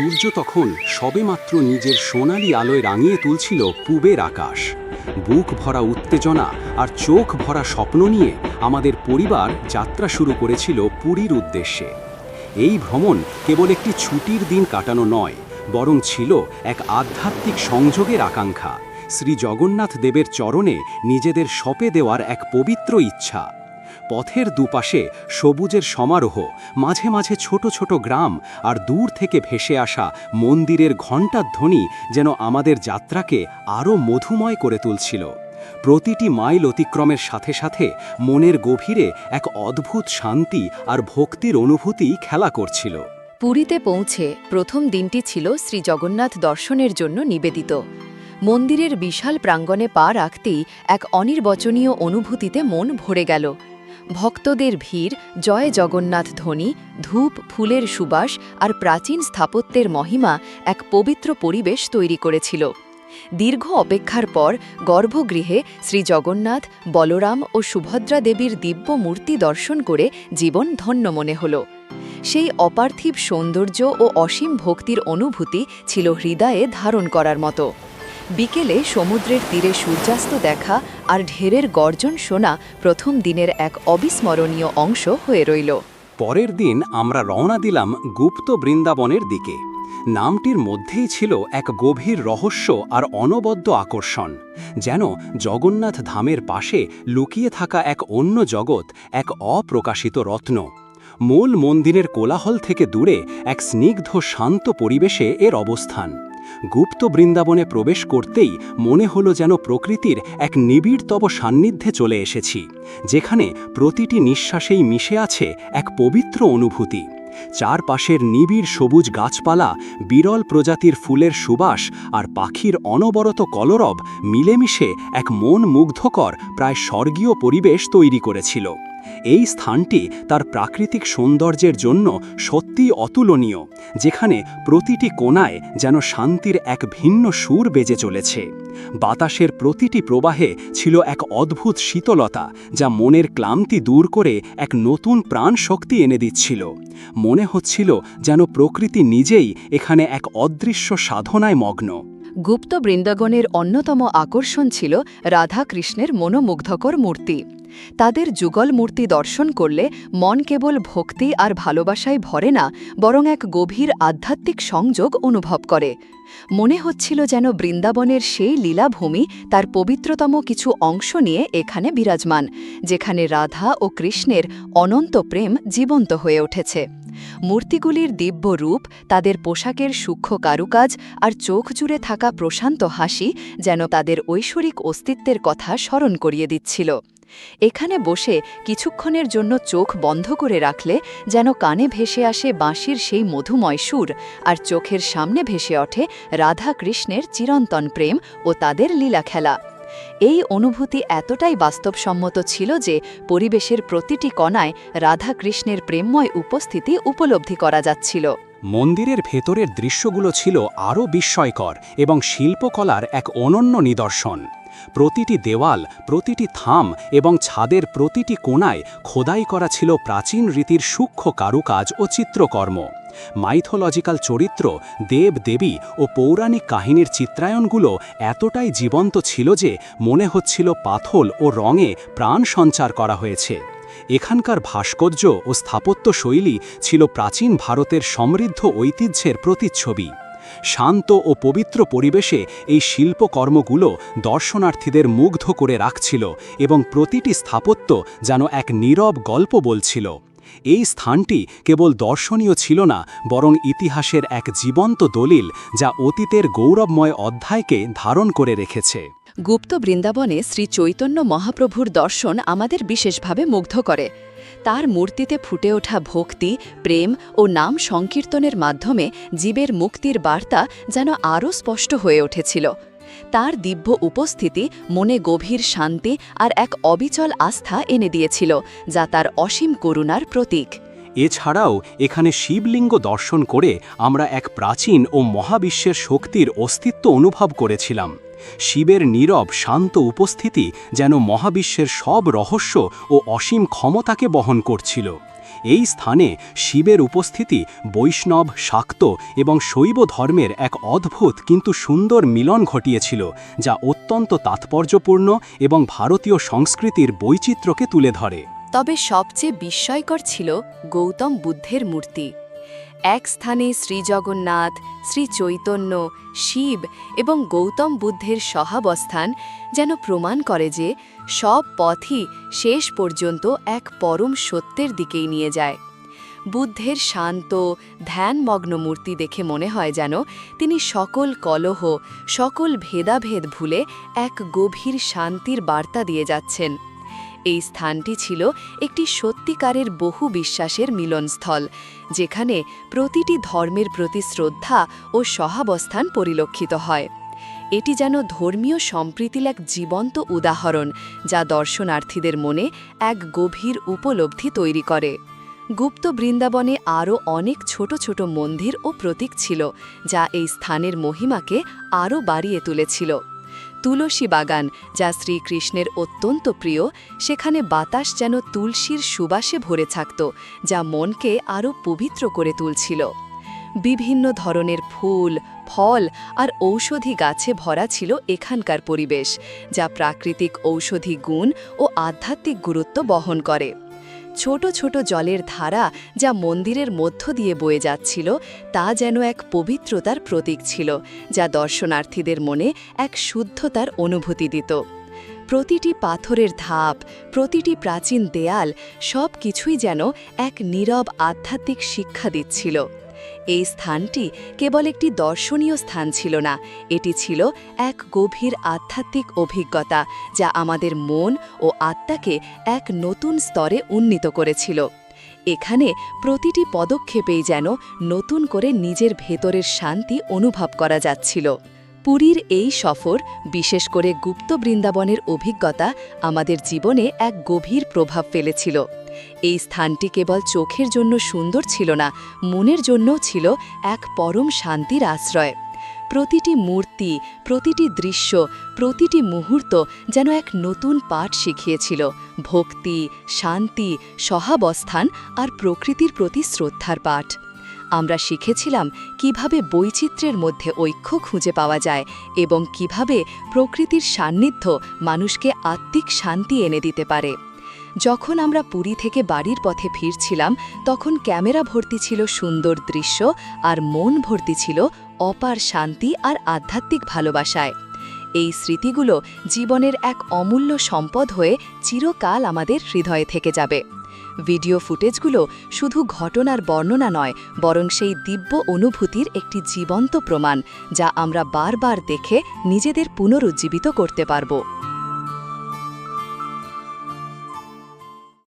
সূর্য তখন সবেমাত্র নিজের সোনালি আলোয় রাঙিয়ে তুলছিল পূবের আকাশ। বুক ভরা উত্তেজনা আর চোখ ভরা স্বপ্ন নিয়ে আমাদের পরিবার যাত্রা শুরু করেছিল পুরীর উদ্দেশ্যে। এই ভ্রমণ কেবল একটি ছুটির দিন কাটানো নয়, বরং ছিল এক আধ্যাত্মিক সংযোগের আকাঙ্ক্ষা। শ্রী জগন্নাথ দেবের চরণে নিজেদের সপে দেওয়ার এক পবিত্র ইচ্ছা। পথের দুপাশে সবুজের সমারোহ, মাঝে মাঝে ছোট ছোট গ্রাম আর দূর থেকে ভেসে আসা মন্দিরের ঘণ্টার ধ্বনি যেন আমাদের যাত্রাকে আরও মধুময় করে তুলছিল। প্রতিটি মাইল অতিক্রমের সাথে সাথে মনের গভীরে এক অদ্ভুত শান্তি আর ভক্তির অনুভূতি খেলা করছিল। পুরীতে পৌঁছে প্রথম দিনটি ছিল শ্রী জগন্নাথ দর্শনের জন্য নিবেদিত। মন্দিরের বিশাল প্রাঙ্গণে পা রাখতেই এক অনির্বচনীয় অনুভূতিতে মন ভরে গেল। ভক্তদের ভিড়, জয় জগন্নাথ ধ্বনি, ধূপ, ফুলের সুবাস আর প্রাচীন স্থাপত্যের মহিমা এক পবিত্র পরিবেশ তৈরি করেছিল। দীর্ঘ অপেক্ষার পর গর্ভগৃহে শ্রী জগন্নাথ, বলরাম ও সুভদ্রা দেবীর দিব্য মূর্তি দর্শন করে জীবন ধন্য মনে হল। সেই অপার্থিব সৌন্দর্য ও অসীম ভক্তির অনুভূতি ছিল হৃদয়ে ধারণ করার মতো। বিকেলে সমুদ্রের তীরে সূর্যাস্ত দেখা আর ঢেরের গর্জন শোনা প্রথম দিনের এক অবিস্মরণীয় অংশ হয়ে রইল। পরের দিন আমরা রওনা দিলাম গুপ্ত বৃন্দাবনের দিকে। নামটির মধ্যেই ছিল এক গভীর রহস্য আর অনবদ্য আকর্ষণ, যেন জগন্নাথ ধামের পাশে লুকিয়ে থাকা এক অন্য জগৎ, এক অপ্রকাশিত রত্ন। মূল মন্দিরের কোলাহল থেকে দূরে এক স্নিগ্ধ শান্ত পরিবেশে এর অবস্থান। গুপ্ত বৃন্দাবনে প্রবেশ করতেই মনে হলো যেন প্রকৃতির এক নিবিড়তব সান্নিধ্যে চলে এসেছি, যেখানে প্রতিটি নিঃশ্বাসেই মিশে আছে এক পবিত্র অনুভূতি। চারপাশের নিবিড় সবুজ গাছপালা, বিরল প্রজাতির ফুলের সুবাস আর পাখির অনবরত কলরব মিলেমিশে এক মন মুগ্ধকর, প্রায় স্বর্গীয় পরিবেশ তৈরি করেছিল। এই স্থানটি তার প্রাকৃতিক সৌন্দর্যের জন্য সত্যিই অতুলনীয়, যেখানে প্রতিটি কোণায় যেন শান্তির এক ভিন্ন সুর বেজে চলেছে। বাতাসের প্রতিটি প্রবাহে ছিল এক অদ্ভুত শীতলতা, যা মনের ক্লান্তি দূর করে এক নতুন প্রাণ শক্তি এনে দিচ্ছিল। মনে হচ্ছিল যেন প্রকৃতি নিজেই এখানে এক অদৃশ্য সাধনায় মগ্ন। গুপ্ত বৃন্দাবনের অন্যতম আকর্ষণ ছিল রাধা কৃষ্ণের মনোমুগ্ধকর মূর্তি। তাদের যুগল মূর্তি দর্শন করলে মন কেবল ভক্তি আর ভালোবাসায় ভরে না, বরং এক গভীর আধ্যাত্মিক সংযোগ অনুভব করে। মনে হচ্ছিল যেন বৃন্দাবনের সেই লীলাভূমি তার পবিত্রতম কিছু অংশ নিয়ে এখানে বিরাজমান, যেখানে রাধা ও কৃষ্ণের অনন্ত প্রেম জীবন্ত হয়ে উঠেছে। মূর্তিগুলির দিব্য রূপ, তাদের পোশাকের সূক্ষ্ম কারুকাজ আর চোখ জুড়ে থাকা প্রশান্ত হাসি যেন তাদের ঐশ্বরিক অস্তিত্বের কথা স্মরণ করিয়ে দিচ্ছিল। এখানে বসে কিছুক্ষণের জন্য চোখ বন্ধ করে রাখলে যেন কানে ভেসে আসে বাঁশির সেই মধুময় সুর, আর চোখের সামনে ভেসে ওঠে রাধা কৃষ্ণের চিরন্তন প্রেম ও তাদের লীলা খেলা। এই অনুভূতি এতটাই বাস্তবসম্মত ছিল যে পরিবেশের প্রতিটি কণায় রাধা কৃষ্ণের প্রেমময় উপস্থিতি উপলব্ধি করা যাচ্ছিল। মন্দিরের ভেতরের দৃশ্যগুলো ছিল আরও বিস্ময়কর এবং শিল্পকলার এক অনন্য নিদর্শন। প্রতিটি দেওয়াল, প্রতিটি থাম এবং ছাদের প্রতিটি কোণায় খোদাই করা ছিল প্রাচীন রীতির সূক্ষ্ম কারুকাজ ও চিত্রকর্ম। মাইথোলজিক্যাল চরিত্র, দেব দেবী ও পৌরাণিক কাহিনীর চিত্রায়নগুলো এতটাই জীবন্ত ছিল যে মনে হচ্ছিল পাথল ও রঙে প্রাণ সঞ্চার করা হয়েছে। এখানকার ভাস্কর্য ও স্থাপত্য শৈলী ছিল প্রাচীন ভারতের সমৃদ্ধ ঐতিহ্যের প্রতিচ্ছবি। শান্ত ও পবিত্র পরিবেশে এই শিল্পকর্মগুলো দর্শনার্থীদের মুগ্ধ করে রাখছিল এবং প্রতিটি স্থাপত্য যেন এক নীরব গল্প বলছিল। এই স্থানটি কেবল দর্শনীয় ছিল না, বরং ইতিহাসের এক জীবন্ত দলিল যা অতীতের গৌরবময় অধ্যায়কে ধারণ করে রেখেছে। গুপ্ত বৃন্দাবনে শ্রী চৈতন্য মহাপ্রভুর দর্শন আমাদের বিশেষভাবে মুগ্ধ করে। তার মূর্তিতে ফুটে ওঠা ভক্তি, প্রেম ও নাম সংকীর্তনের মাধ্যমে জীবের মুক্তির বার্তা যেন আরও স্পষ্ট হয়ে উঠেছিল। তার দিব্য উপস্থিতি মনে গভীর শান্তি আর এক অবিচল আস্থা এনে দিয়েছিল, যা তার অসীম করুণার প্রতীক। এছাড়াও এখানে শিবলিঙ্গ দর্শন করে আমরা এক প্রাচীন ও মহাবিশ্বের শক্তির অস্তিত্ব অনুভব করেছিলাম। শিবের নীরব, শান্ত উপস্থিতি যেন মহাবিশ্বের সব রহস্য ও অসীম ক্ষমতাকে বহন করছিল। এই স্থানে শিবের উপস্থিতি বৈষ্ণব, শাক্ত এবং শৈব ধর্মের এক অদ্ভুত কিন্তু সুন্দর মিলন ঘটিয়েছিল, যা অত্যন্ত তাৎপর্যপূর্ণ এবং ভারতীয় সংস্কৃতির বৈচিত্র্যকে তুলে ধরে। তবে সবচেয়ে বিস্ময়কর ছিল গৌতম বুদ্ধের মূর্তি। এক স্থানে শ্রীজগন্নাথ শ্রী চৈতন্য শিব এবং গৌতম বুদ্ধের সহাবস্থান যেন প্রমাণ করে যে সব পথই শেষ পর্যন্ত এক পরম সত্যের দিকেই নিয়ে যায়। বুদ্ধের শান্ত, ধ্যানমগ্ন মূর্তি দেখে মনে হয় যেন তিনি সকল কলহ, সকল ভেদাভেদ ভুলে এক গভীর শান্তির বার্তা দিয়ে যাচ্ছেন। এই স্থানটি ছিল একটি সত্যিকারের বহু বিশ্বাসের মিলনস্থল, যেখানে প্রতিটি ধর্মের প্রতি শ্রদ্ধা ও সহাবস্থান পরিলক্ষিত হয়। এটি যেন ধর্মীয় সম্প্রীতির এক জীবন্ত উদাহরণ, যা দর্শনার্থীদের মনে এক গভীর উপলব্ধি তৈরি করে। গুপ্ত বৃন্দাবনে আরও অনেক ছোট ছোট মন্দির ও প্রতীক ছিল, যা এই স্থানের মহিমাকে আরও বাড়িয়ে তুলেছিল। তুলসী বাগান, যা শ্রীকৃষ্ণের অত্যন্ত প্রিয়, সেখানে বাতাস যেন তুলসীর সুবাসে ভরে থাকত, যা মনকে আরও পবিত্র করে তুলছিল। বিভিন্ন ধরনের ফুল, ফল আর ঔষধি গাছে ভরা ছিল এখানকার পরিবেশ, যা প্রাকৃতিক ঔষধি গুণ ও আধ্যাত্মিক গুরুত্ব বহন করে। ছোট ছোট জলের ধারা যা মন্দিরের মধ্য দিয়ে বয়ে যাচ্ছিল, তা যেন এক পবিত্রতার প্রতীক ছিল, যা দর্শনার্থীদের মনে এক শুদ্ধতার অনুভূতি দিত। প্রতিটি পাথরের ধাপ, প্রতিটি প্রাচীন দেয়াল সব কিছুই যেন এক নীরব আধ্যাত্মিক শিক্ষা দিচ্ছিল। এই স্থানটি কেবল একটি দর্শনীয় স্থান ছিল না, এটি ছিল এক গভীর আধ্যাত্মিক অভিজ্ঞতা যা আমাদের মন ও আত্মাকে এক নতুন স্তরে উন্নীত করেছিল। এখানে প্রতিটি পদক্ষেপেই যেন নতুন করে নিজের ভেতরের শান্তি অনুভব করা যাচ্ছিল। পুরীর এই সফর, বিশেষ করে গুপ্ত বৃন্দাবনের অভিজ্ঞতা, আমাদের জীবনে এক গভীর প্রভাব ফেলেছিল। এই স্থানটি কেবল চোখের জন্য সুন্দর ছিল না, মনের জন্যও ছিল এক পরম শান্তির আশ্রয়। প্রতিটি মূর্তি, প্রতিটি দৃশ্য, প্রতিটি মুহূর্ত যেন এক নতুন পাঠ শিখিয়েছিল। ভক্তি, শান্তি, সহাবস্থান আর প্রকৃতির প্রতি শ্রদ্ধার পাঠ। আমরা শিখেছিলাম কীভাবে বৈচিত্র্যের মধ্যে ঐক্য খুঁজে পাওয়া যায় এবং কীভাবে প্রকৃতির সান্নিধ্য মানুষকে আত্মিক শান্তি এনে দিতে পারে। যখন আমরা পুরী থেকে বাড়ির পথে ফিরছিলাম, তখন ক্যামেরা ভর্তি ছিল সুন্দর দৃশ্য আর মন ভর্তি ছিল অপার শান্তি আর আধ্যাত্মিক ভালোবাসায়। এই স্মৃতিগুলো জীবনের এক অমূল্য সম্পদ হয়ে চিরকাল আমাদের হৃদয়ে থেকে যাবে। ভিডিও ফুটেজগুলো শুধু ঘটনার বর্ণনা নয়, বরং সেই দিব্য অনুভূতির একটি জীবন্ত প্রমাণ, যা আমরা বারবার দেখে নিজেদের পুনরুজ্জীবিত করতে পারব।